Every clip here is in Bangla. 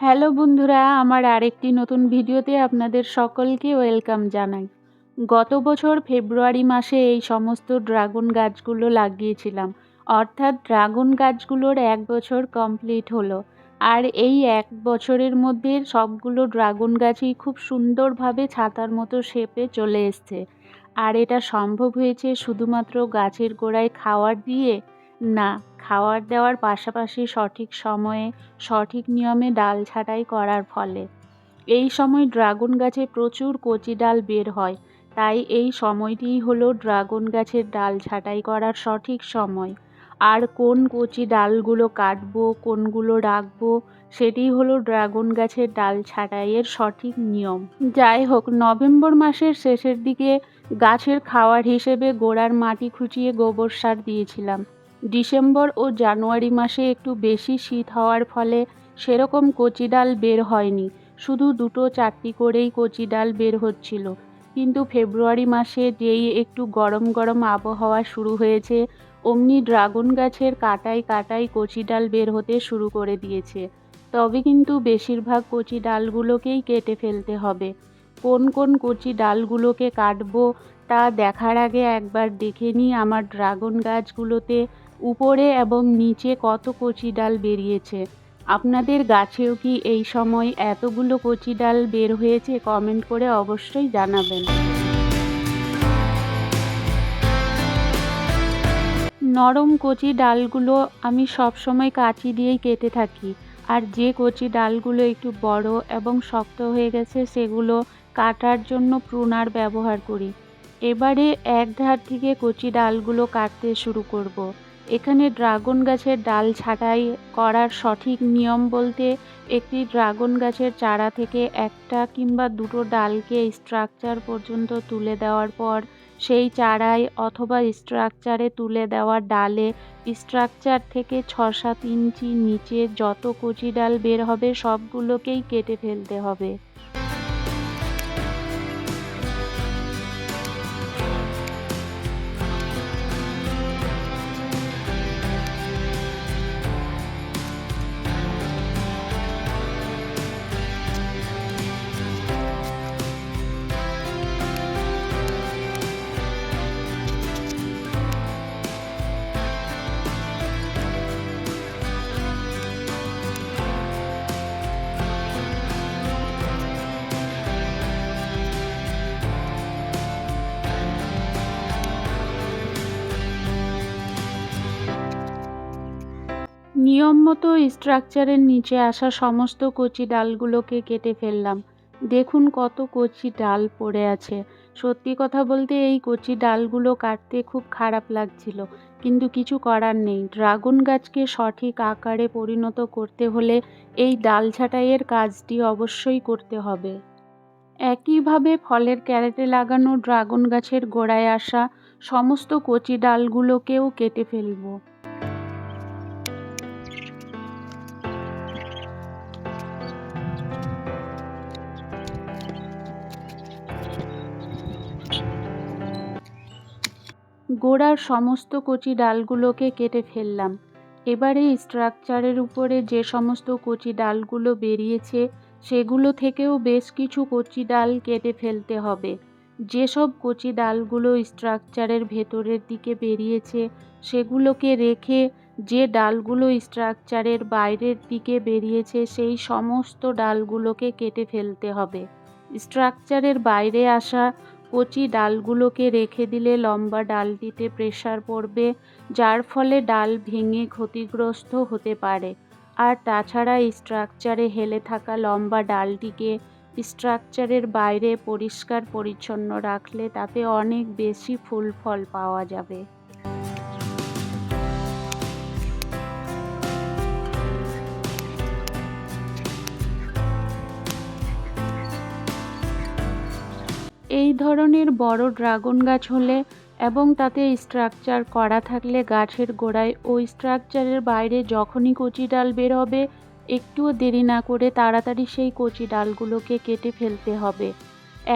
হ্যালো বন্ধুরা, আমার আরেকটি নতুন ভিডিওতে আপনাদের সকলকে ওয়েলকাম জানাই। গত বছর ফেব্রুয়ারি মাসে এই সমস্ত ড্রাগন গাছগুলো লাগিয়েছিলাম। অর্থাৎ ড্রাগন গাছগুলোর এক বছর কমপ্লিট হলো। আর এই এক বছরের মধ্যে সবগুলো ড্রাগন গাছই খুব সুন্দরভাবে ছাতার মতো শেপে চলে এসছে। আর এটা সম্ভব হয়েছে শুধুমাত্র গাছের গোড়ায় খাওয়ার দিয়ে না, খাওয়ার দেওয়ার পাশাপাশি সঠিক সময়ে সঠিক নিয়মে ডাল ছাঁটাই করার ফলে। এই সময় ড্রাগন গাছে প্রচুর কচি ডাল বের হয়, তাই এই সময়টিই হলো ড্রাগন গাছের ডাল ছাঁটাই করার সঠিক সময়। আর কোন কচি ডালগুলো কাটবো, কোনগুলো রাখব, সেটি হলো ড্রাগন গাছের ডাল ছাঁটাইয়ের সঠিক নিয়ম। যাই হোক, নভেম্বর মাসের শেষের দিকে গাছের খাওয়ার হিসেবে গোড়ার মাটি খুঁচিয়ে গোবর সার দিয়েছিলাম। ডিসেম্বর ও জানুয়ারি মাসে একটু বেশি শীত হওয়ার ফলে সেরকম কচি ডাল বের হয়নি। শুধু দুটো চারটি করেই কচি ডাল বের হচ্ছিল। কিন্তু ফেব্রুয়ারি মাসে যেই একটু গরম গরম আবহাওয়া শুরু হয়েছে, অমনি ড্রাগন গাছের কাটায় কাটায় কচি ডাল বের হতে শুরু করে দিয়েছে। তবে কিন্তু বেশিরভাগ কচি ডালগুলোকেই কেটে ফেলতে হবে। কোন কোন কচি ডালগুলোকে কাটবো তা দেখার আগে একবার দেখে নিই আমার ড্রাগন গাছগুলোতে উপরে এবং নিচে কত কচি ডাল বেরিয়েছে? আপনাদের গাছেও কি এই সময় এতগুলো কচি ডাল বের হয়েছে? কমেন্ট করে অবশ্যই জানাবেন। নরম কচি ডালগুলো আমি সব সময় কাঁচি দিয়েই কেটে থাকি। আর যে কচি ডালগুলো একটু বড় এবং শক্ত হয়ে গেছে, সেগুলো কাটার জন্য প্রুনার ব্যবহার করি। এবারে এক ধার থেকে কচি ডালগুলো কাটতে শুরু করব। এখানে ড্রাগন গাছের ডাল ছাঁটাই করার সঠিক নিয়ম বলতে একটি ড্রাগন গাছের চারা থেকে একটা কিংবা দুটো ডালকে স্ট্রাকচার পর্যন্ত তুলে দেওয়ার পর, সেই চারায় অথবা স্ট্রাকচারে তুলে দেওয়া ডালে স্ট্রাকচার থেকে ছ সাত ইঞ্চি নিচে যত কচি ডাল বের হবে সবগুলোকেই কেটে ফেলতে হবে। নিয়ম মতো স্ট্রাকচারের নিচে আসা সমস্ত কচি ডালগুলোকে কেটে ফেললাম। দেখুন কত কচি ডাল পড়ে আছে। সত্যি কথা বলতে এই কচি ডালগুলো কাটতে খুব খারাপ লাগছিল, কিন্তু কিছু করার নেই। ড্রাগন গাছকে সঠিক আকারে পরিণত করতে হলে এই ডাল ছাঁটাইয়ের কাজটি অবশ্যই করতে হবে। একইভাবে ফলের ক্যারেটে লাগানো ড্রাগন গাছের গোড়ায় আসা সমস্ত কচি ডালগুলোকেও কেটে ফেলব। গোড়ার সমস্ত কচি ডালগুলোকে কেটে ফেললাম। এবারে স্ট্রাকচারের উপরে যে সমস্ত কচি ডালগুলো বেরিয়েছে, সেগুলো থেকেও বেশ কিছু কচি ডাল কেটে ফেলতে হবে। যেসব কচি ডালগুলো স্ট্রাকচারের ভেতরের দিকে বেরিয়েছে, সেগুলোকে রেখে যে ডালগুলো স্ট্রাকচারের বাইরের দিকে বেরিয়েছে, সেই সমস্ত ডালগুলোকে কেটে ফেলতে হবে। স্ট্রাকচারের বাইরে আসা কচি ডালগুলোকে রেখে দিলে লম্বা ডালটিতে প্রেশার পড়বে, যার ফলে ডাল ভেঙে ক্ষতিগ্রস্ত হতে পারে। আর তাছাড়া স্ট্রাকচারে হেলে থাকা লম্বা ডালটিকে স্ট্রাকচারের বাইরে পরিষ্কার পরিচ্ছন্ন রাখলে তাতে অনেক বেশি ফুল ফল পাওয়া যাবে। ধরনের বড় ড্রাগন গাছ হলে এবং তাতে স্ট্রাকচার করা থাকলে গাছের গোড়ায় ওই স্ট্রাকচারের বাইরে যখনই কচি ডাল বের হবে, একটুও দেরি না করে তাড়াতাড়ি সেই কচি ডালগুলোকে কেটে ফেলতে হবে।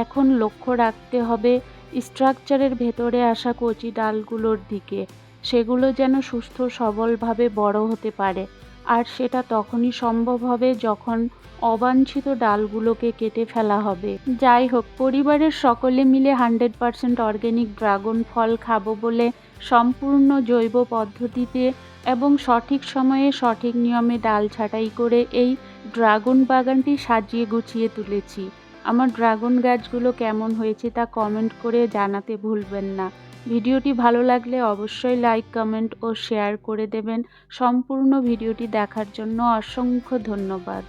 এখন লক্ষ্য রাখতে হবে স্ট্রাকচারের ভেতরে আসা কচি ডালগুলোর দিকে। সেগুলো যেন সুস্থ সবলভাবে বড় হতে পারে। আর সেটা তখনই সম্ভব হবে যখন অবাঞ্ছিত ডালগুলোকে কেটে ফেলা হবে। যাই হোক, পরিবারের সকলে মিলে হান্ড্রেড পারসেন্ট অর্গ্যানিক ড্রাগন ফল খাব বলে সম্পূর্ণ জৈব পদ্ধতিতে এবং সঠিক সময়ে সঠিক নিয়মে ডাল ছাঁটাই করে এই ড্রাগন বাগানটি সাজিয়ে গুছিয়ে তুলেছি। আমার ড্রাগন গাছগুলো কেমন হয়েছে তা কমেন্ট করে জানাতে ভুলবেন না। ভিডিওটি ভালো লাগলে অবশ্যই লাইক, কমেন্ট ও শেয়ার করে দেবেন। সম্পূর্ণ ভিডিওটি দেখার জন্য অসংখ্য ধন্যবাদ।